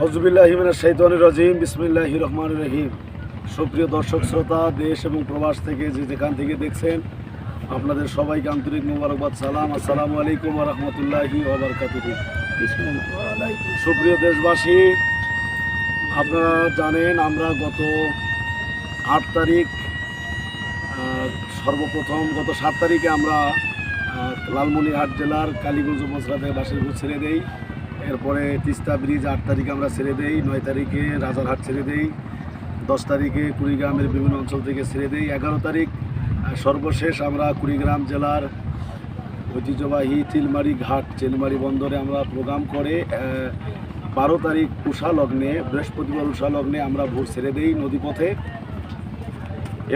হজবিল্লাহিমিনা শৈতানি রাজিম বিসমিল্লাহি রহমান রহিম। সুপ্রিয় দর্শক, শ্রোতা, দেশ এবং প্রবাস থেকে যে যেখান থেকে দেখছেন, আপনাদের সবাইকে আন্তরিক মোবারকবাদ, সালাম, আসসালামু আলাইকুম রহমতুল্লাহি ওবরকাতুহু সুপ্রিয় দেশবাসী, আপনারা জানেন আমরা গত আট তারিখ সর্বপ্রথম গত সাত তারিখে আমরা লালমনিরহাট জেলার কালীগঞ্জ বাসের ভোট ছেড়ে দেই। এরপরে তিস্তা ব্রিজ আট তারিখে আমরা ছেড়ে দেই, নয় তারিখে রাজারহাট ছেড়ে দেই, দশ তারিখে কুড়িগ্রামের বিভিন্ন অঞ্চল থেকে ছেড়ে দেই, এগারো তারিখ সর্বশেষ আমরা কুড়িগ্রাম জেলার ঐতিহ্যবাহী চিলমারি ঘাট চিলমারি বন্দরে আমরা প্রোগ্রাম করে বারো তারিখ উষা লগ্নে, বৃহস্পতিবার উষা লগ্নে আমরা ভোট ছেড়ে দেই নদীপথে।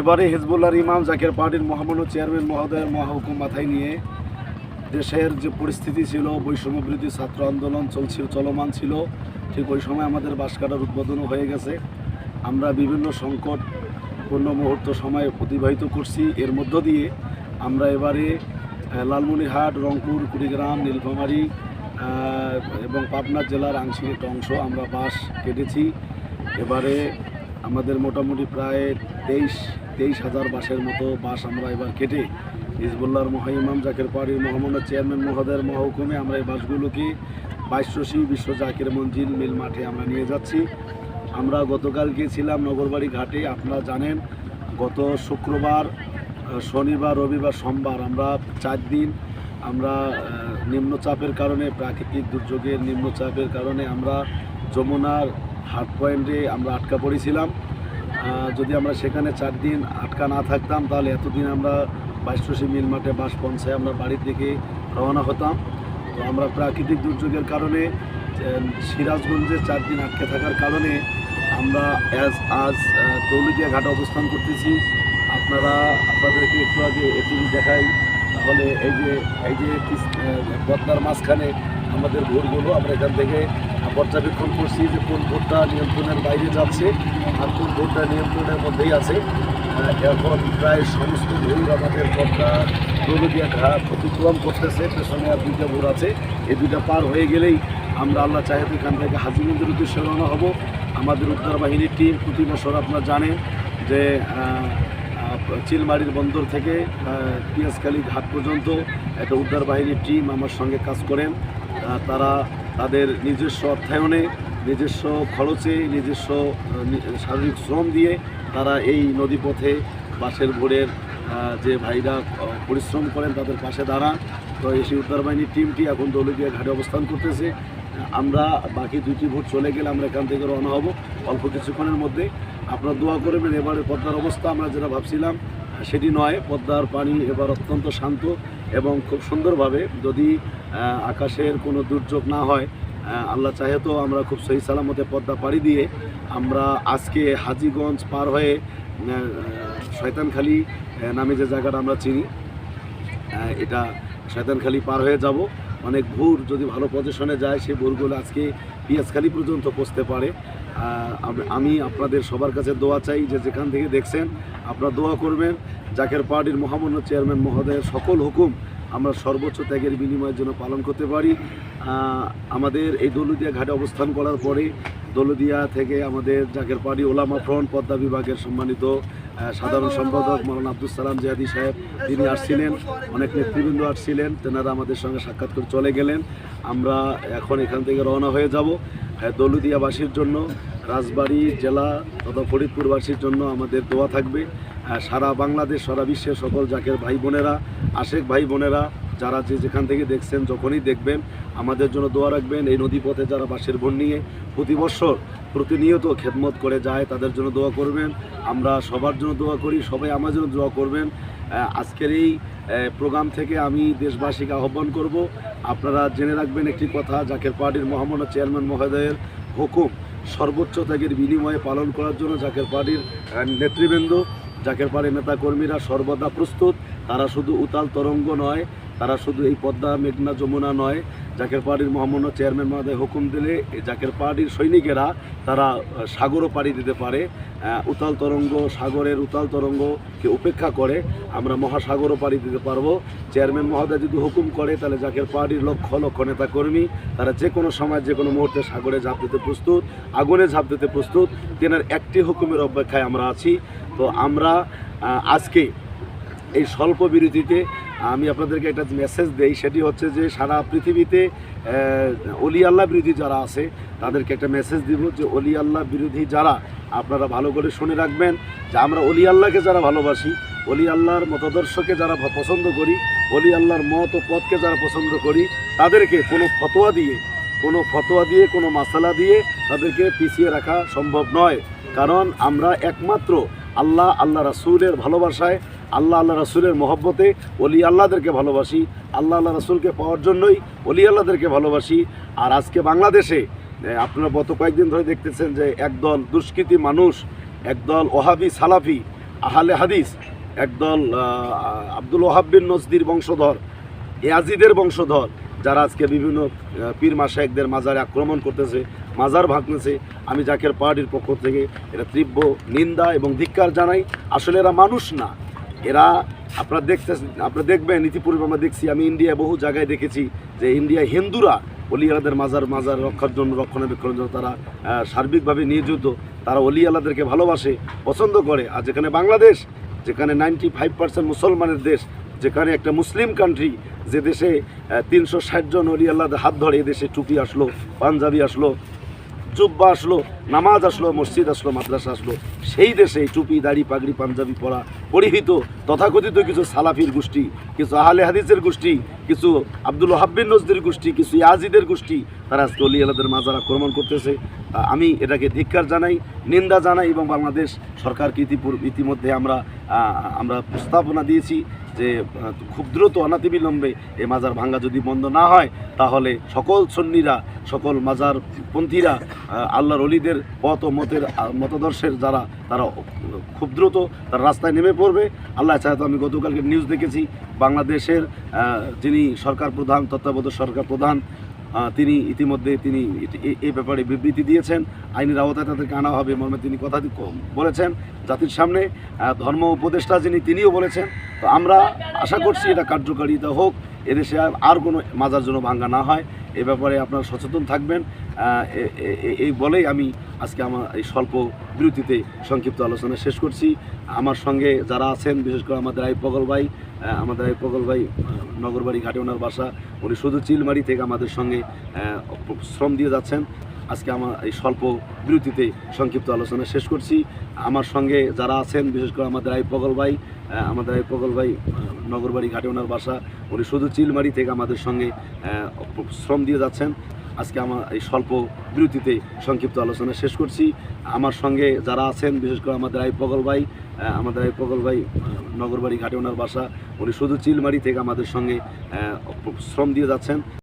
এবারে হিজবুল্লাহর ইমাম জাকের পার্টির মহামান্য চেয়ারম্যান মহোদয়ের মহাহুকুম মাথায় নিয়ে দেশের যে পরিস্থিতি ছিল, বৈষম্য বিরোধী ছাত্র আন্দোলন চলছিল চলমান ছিল, ঠিক ওই সময় আমাদের বাস কাটার উদ্বোধনও হয়ে গেছে। আমরা বিভিন্ন সংকট পূর্ণ মুহূর্ত সময়ে অতিবাহিত করছি। এর মধ্য দিয়ে আমরা এবারে লালমনিরহাট, রংপুর, কুড়িগ্রাম, নীলফামারী এবং পাবনা জেলার আংশিক একটা অংশ আমরা বাস কেটেছি। এবারে আমাদের মোটামুটি প্রায় তেইশ তেইশ হাজার বাসের মতো বাস আমরা এবার কেটে হিজবুল্লাহর মহাইমাম জাকের পাড়ির মহামান্য চেয়ারম্যান মহোদয়ের মহকুমে আমরা এই বাসগুলোকে বাইশরশি বিশ্ব জাকির মঞ্জিল মিল মাঠে আমরা নিয়ে যাচ্ছি। আমরা গতকাল গিয়েছিলাম নগরবাড়ি ঘাটে, আপনারা জানেন, গত শুক্রবার শনিবার, রবিবার, সোমবার আমরা চার দিন আমরা নিম্নচাপের কারণে, প্রাকৃতিক দুর্যোগের নিম্নচাপের কারণে আমরা যমুনার হাট পয়েন্টে আমরা আটকা পড়েছিলাম। যদি আমরা সেখানে চার দিন আটকা না থাকতাম, তাহলে এতদিন আমরা বাইশরশি মিল মাঠে বাস পৌঁছায় আমরা বাড়ির থেকে রওনা হতাম। তো আমরা প্রাকৃতিক দুর্যোগের কারণে সিরাজগঞ্জে চার দিন আটকে থাকার কারণে আমরা অ্যাজ আজ দৌলতিয়া ঘাটে অবস্থান করতেছি। আপনারা, আপনাদেরকে একটু আগে এটি দেখাই। তাহলে এই যে এই যে পদ্মার মাঝখানে আমাদের ভোটগুলো আমরা এখান থেকে পর্যবেক্ষণ করছি যে কোন ভোটটা নিয়ন্ত্রণের বাইরে যাচ্ছে আর কোন ভোটটা নিয়ন্ত্রণের মধ্যেই আছে। এখন প্রায় সমস্ত ভোট আমাদের পদ্মা দৌলতিয়া ঘাট অতিক্রম করতেছে পেছনে আর দুইটা ভোট আছে। এই দুইটা পার হয়ে গেলেই আমরা আল্লাহ চাহেদ এখান থেকে হাজিগঞ্জের উদ্দেশ্যে রওনা হব। আমাদের উদ্ধার বাহিনীর টিম প্রতি বছর আপনারা জানেন যে চিলমারির বন্দর থেকে আহ, পিয়াজখালী ঘাট পর্যন্ত একটা উদ্ধার বাহিনীর টিম আমার সঙ্গে কাজ করেন। তারা তাদের নিজস্ব অর্থায়নে, নিজস্ব খরচে, নিজস্ব শারীরিক শ্রম দিয়ে তারা এই নদীপথে বাসের ভোরের যে ভাইরা পরিশ্রম করেন তাদের পাশে দাঁড়ান। তো এই সেই উদ্ধার বাহিনীর টিমটি এখন দৌলতিয়া ঘাটে অবস্থান করতেছে। আমরা বাকি দুটি ভোট চলে গেলে আমরা এখান থেকে রওনা হব অল্প কিছুক্ষণের মধ্যে। আপনারা দোয়া করবেন, এবারে পদ্মার অবস্থা আমরা যেটা ভাবছিলাম, সেটি নয়। পদ্মার পানি এবার অত্যন্ত শান্ত। এবং খুব সুন্দরভাবে যদি আকাশের কোনো দুর্যোগ না হয় আল্লাহ চাহে তো আমরা খুব সহি সালামতে পদ্মা পাড়ি দিয়ে আমরা আজকে হাজিগঞ্জ পার হয়ে শয়তানখালি নামে যে জায়গাটা আমরা চিনি এটা শয়তানখালি পার হয়ে যাব। অনেক ভোর যদি ভালো পজিশনে যায় সেই ভোরগুলো আজকে পিঁয়াজখালি পর্যন্ত পৌঁছতে পারে। আম- আপনাদের সবার কাছে দোয়া চাই যে যেখান থেকে দেখছেন, আপনারা দোয়া করবেন। জাকের পার্টির মহামান্য চেয়ারম্যান মহোদয়ের সকল হুকুম আমরা সর্বোচ্চ ত্যাগের বিনিময়ের জন্য পালন করতে পারি। আমাদের এই দৌলদিয়া ঘাটে অবস্থান করার পরে দৌলদিয়া থেকে আমাদের জাকের পার্টি ওলামা ফ্রন্ট পদ্মা বিভাগের সম্মানিত সাধারণ সম্পাদক মৌলানা আব্দুল সালাম জিয়াদি সাহেব, তিনি আসছিলেন। অনেক নেতৃবৃন্দ আসছিলেন। তেনারা আমাদের সঙ্গে সাক্ষাৎ করে চলে গেলেন। আমরা এখন এখান থেকে রওনা হয়ে যাব। দৌলদিয়াবাসীর জন্য, রাজবাড়ি জেলা তথা ফরিদপুরবাসীর জন্য আমাদের দোয়া থাকবে। সারা বাংলাদেশ, সারা বিশ্বের সকল জাকের ভাই বোনেরা আশেক ভাই বোনেরা যারা যে যেখান থেকে দেখছেন, যখনই দেখবেন, আমাদের জন্য দোয়া রাখবেন, এই নদীপথে যারা বাসের বোন নিয়ে প্রতি বছর প্রতিনিয়ত খেদমত করে যায়, তাদের জন্য দোয়া করবেন। আমরা সবার জন্য দোয়া করি, সবাই আমার জন্য দোয়া করবেন। আজকের এই প্রোগ্রাম থেকে আমি দেশবাসীকে আহ্বান করব। আপনারা জেনে রাখবেন একটি কথা, জাকের পার্টির মহামান্য চেয়ারম্যান মহোদয়ের হুকুম সর্বোচ্চ ত্যাগের বিনিময়ে পালন করার জন্য জাকের পার্টির নেতৃবৃন্দ। জাকের পাড়ির নেতা কর্মীরা সর্বদা প্রস্তুত, তারা শুধু উতাল তরঙ্গ নয় তারা শুধু এই পদ্মা মেঘনা যমুনা নয়, জাকের পাহাড়ির মহামান্য চেয়ারম্যান মহোদয় হুকুম দিলে জাকের পাহাড়ির সৈনিকেরা তারা সাগরও পাড়ি দিতে পারে। উতাল তরঙ্গ, সাগরের উতাল তরঙ্গকে উপেক্ষা করে আমরা মহাসাগরও পাড়ি দিতে পারব। চেয়ারম্যান মহোদয় যদি হুকুম করে, তাহলে জাকের পাহাড়ির লক্ষ লক্ষ নেতা কর্মী তারা যে কোনো সময়, যে কোনো মুহূর্তে সাগরে ঝাঁপ দিতে প্রস্তুত, আগুনে ঝাঁপ দিতে প্রস্তুত। তেনার একটি হুকুমের অপেক্ষায় আমরা আছি। তো আমরা আজকে এই স্বল্প বিরতিতে আমি আপনাদেরকে একটা মেসেজ দেই, সেটি হচ্ছে যে সারা পৃথিবীতে অলি আল্লাহ বিরোধী যারা আছে, তাদেরকে একটা মেসেজ দিব যে অলি আল্লাহ বিরোধী যারা, আপনারা ভালো করে শুনে রাখবেন যে আমরা অলি আল্লাহকে যারা ভালোবাসি, অলি আল্লাহর মতাদর্শকে যারা পছন্দ করি, অলি আল্লাহর মত ও পথকে যারা পছন্দ করি, তাদেরকে কোনো ফতোয়া দিয়ে, কোনো ফতোয়া দিয়ে, কোনো মাসালা দিয়ে তাদেরকে পিছিয়ে রাখা সম্ভব নয়। কারণ আমরা একমাত্র আল্লাহ আল্লাহ রাসুলের ভালোবাসায় আল্লাহ আল্লাহ রাসুলের মহব্বতে অলি আল্লাহদেরকে ভালোবাসি, আল্লাহ আল্লাহ রাসুলকে পাওয়ার জন্যই অলি আল্লাহদেরকে ভালোবাসি। আর আজকে বাংলাদেশে আপনারা গত কয়েকদিন ধরে দেখতেছেন যে একদল দুষ্কৃতী মানুষ, একদল ওহাবি সালাফি, আহালে হাদিস, একদল আব্দুল ওহাব বিন নজদির বংশধর, ইয়াজিদের বংশধর, যারা আজকে বিভিন্ন পীর মাসায়েকদের মাজারে আক্রমণ করতেছে, মাজার ভাঙতেছে। আমি জাকের পার্টির পক্ষ থেকে এটা তীব্র নিন্দা এবং ধিক্কার জানাই। আসলে এরা মানুষ না। এরা আপনারা দেখতে আপনারা দেখবেন, ইতিপূর্বে আমরা দেখছি, আমি ইন্ডিয়ায় বহু জায়গায় দেখেছি যে ইন্ডিয়ায় হিন্দুরা অলি আলাদের মাজার মাজার রক্ষার জন্য, রক্ষণাবেক্ষণের জন্য তারা সার্বিকভাবে নিয়োজিত। তারা অলি আলাদেরকে ভালোবাসে, পছন্দ করে। আর যেখানে বাংলাদেশ, যেখানে নাইনটি ফাইভ পার্সেন্ট মুসলমানের দেশ, যেখানে একটা মুসলিম কান্ট্রি যে দেশে তিনশো ষাট জন অলি আল্লাহদের হাত ধরে এ দেশে টুপি আসলো, পাঞ্জাবি আসলো জুব্বা আসলো, নামাজ আসলো, মসজিদ আসলো, মাদ্রাসা আসলো। সেই দেশে টুপি দাড়ি, পাগড়ি, পাঞ্জাবি পরা, পরিহিত, তথাকথিত কিছু সালাফির গোষ্ঠী, কিছু আহলে হাদিসের গোষ্ঠী, কিছু আব্দুল হাব্বিন নজদির গোষ্ঠী, কিছু ইয়াজিদের গোষ্ঠী, তারা আজকে অলি আল্লাদের মাজার আক্রমণ করতেছে। আমি এটাকে ধিক্কার জানাই, নিন্দা জানাই এবং বাংলাদেশ সরকারকে ইতিমধ্যে আমরা আমরা প্রস্তাবনা দিয়েছি। যে খুব দ্রুত অনাতিবিলম্বে এই মাজার ভাঙ্গা যদি বন্ধ না হয়, তাহলে সকল সন্নিরা, সকল মাজার পন্থীরা আল্লাহর অলিদের পথ ও মতের মতাদর্শের যারা, তারা খুব দ্রুত তারা রাস্তায় নেমে পড়বে। আল্লাহ চাহে আমি গতকালকে নিউজ দেখেছি, বাংলাদেশের যিনি সরকার প্রধান, তত্ত্বাবধায়ক সরকার প্রধান তিনি ইতিমধ্যে তিনি এই ব্যাপারে বিবৃতি দিয়েছেন। আইনের আওতায় তাদেরকে আনা হবে মর্মে তিনি কথা বলেছেন জাতির সামনে। ধর্ম উপদেষ্টা যিনি তিনিও বলেছেন। তো আমরা আশা করছি এটা কার্যকারিতা হোক। এদেশে আর- কোনো মাজার জন্য ভাঙ্গা না হয়। এ ব্যাপারে আপনারা সচেতন থাকবেন। এই বলেই আমি আজকে আমার এই স্বল্প বিরতিতে সংক্ষিপ্ত আলোচনা শেষ করছি। আমার সঙ্গে যারা আছেন, বিশেষ করে আমাদের আই পগল ভাই আমাদের আই পগল ভাই নগরবাড়ি ঘাটে ওনার বাসা, উনি শুধু চিলমারি থেকে আমাদের সঙ্গে শ্রম দিয়ে যাচ্ছেন। আজকে আমার এই স্বল্প বিরতিতে সংক্ষিপ্ত আলোচনা শেষ করছি। আমার সঙ্গে যারা আছেন, বিশেষ করে আমাদের আই পগল ভাই আমাদের আই পগল ভাই নগরবাড়ি ঘাটে ওনার বাসা, উনি শুধু চিলমারি থেকে আমাদের সঙ্গে শ্রম দিয়ে যাচ্ছেন। আজকে আমার এই স্বল্প বিরতিতে সংক্ষিপ্ত আলোচনা শেষ করছি। আমার সঙ্গে যারা আছেন, বিশেষ করে আমাদের আই পগল ভাই আমাদের আই পগল ভাই নগরবাড়ি ঘাটে ওনার বাসা, উনি শুধু চিলমারি থেকে আমাদের সঙ্গে শ্রম দিয়ে যাচ্ছেন।